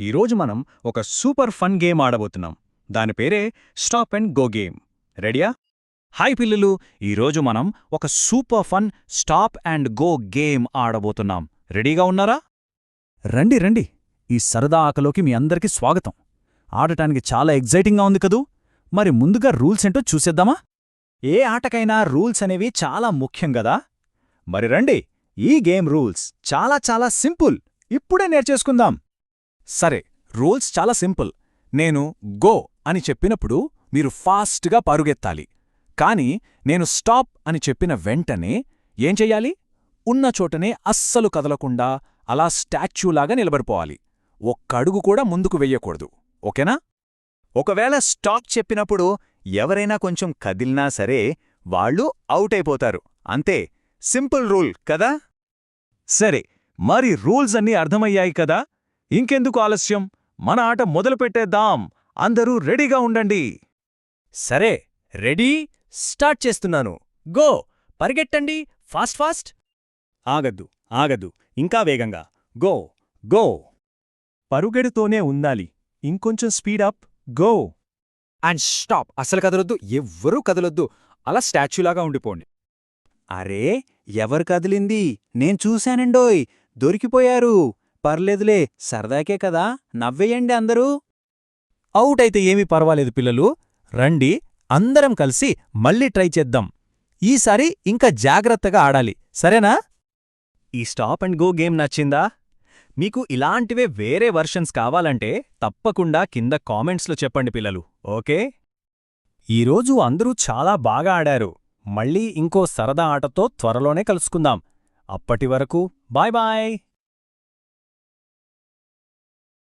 ఈరోజు మనం ఒక సూపర్ ఫన్ గేమ్ ఆడబోతున్నాం. దాని పేరే స్టాప్ అండ్ గో గేమ్. రెడీయా? హాయ్ పిల్లలు ఈరోజు మనం ఒక super fun stop and go game ఆడబోతున్నాం. రెడీగా ఉన్నారా? రండి రండి. ఈ సరదా ఆకలోకి మీ అందరికీ స్వాగతం. ఆడటానికి చాలా ఎగ్జైటింగ్గా ఉంది కదూ? మరి ముందుగా రూల్స్ ఏంటో చూసేద్దామా? ఏ ఆటకైనా రూల్స్ అనేవి చాలా ముఖ్యం గదా? మరి రండి ఈ గేమ్ రూల్స్ చాలా చాలా సింపుల్. ఇప్పుడే నేర్చేసుకుందాం. సరే రూల్స్ చాలా సింపుల్. నేను గో అని చెప్పినప్పుడు మీరు ఫాస్ట్గా పరుగెత్తాలి. కాని నేను స్టాప్ అని చెప్పిన వెంటనే ఏం చెయ్యాలి? ఉన్న చోటనే అస్సలు కదలకుండా అలా స్టాచ్యూలాగా నిలబడిపోవాలి. ఒక్కడుగు కూడా ముందుకు వెయ్యకూడదు. ఓకేనా? ఒకవేళ స్టాప్ చెప్పినప్పుడు ఎవరైనా కొంచెం కదిలినా సరే వాళ్ళు అవుట్ అయిపోతారు. అంతే. సింపుల్ రూల్ కదా? సరే మరి రూల్స్ అన్నీ అర్థమయ్యాయి కదా? ఇంకెందుకు ఆలస్యం? మన ఆట మొదలుపెట్టేద్దాం అందరూ రెడీగా ఉండండి. సరే రెడీ? స్టార్ట్ చేస్తున్నాను. గో! పరిగెట్టండి. Fast fast. ఆగద్దు ఆగద్దు. ఇంకా వేగంగా. Go go. పరుగెడుతోనే ఉండాలి. ఇంకొంచెం స్పీడప్ గో! And stop. అసలు కదలొద్దు. ఎవ్వరూ కదలొద్దు. అలా స్టాచ్యూలాగా ఉండిపోండి. అరే ఎవరు కదిలింది? నేను చూశానండోయ్. దొరికిపోయారు. పర్లేదులే సరదాకే కదా నవ్వేయండి అందరూ. అవుట్ అయితే ఏమీ పర్వాలేదు పిల్లలు రండి అందరం కలిసి మళ్ళీ ట్రై చేద్దాం. ఈసారి ఇంకా జాగ్రత్తగా ఆడాలి సరేనా? ఈ స్టాప్ అండ్ గో గేమ్ నచ్చిందా? మీకు ఇలాంటివే వేరే వర్షన్స్ కావాలంటే తప్పకుండా కింద కామెంట్స్లో చెప్పండి పిల్లలు ఓకే? ఈరోజు అందరూ చాలా బాగా ఆడారు మళ్ళీ ఇంకో సరదా ఆటతో త్వరలోనే కలుసుకుందాం. అప్పటి వరకు బాయ్ బాయ్!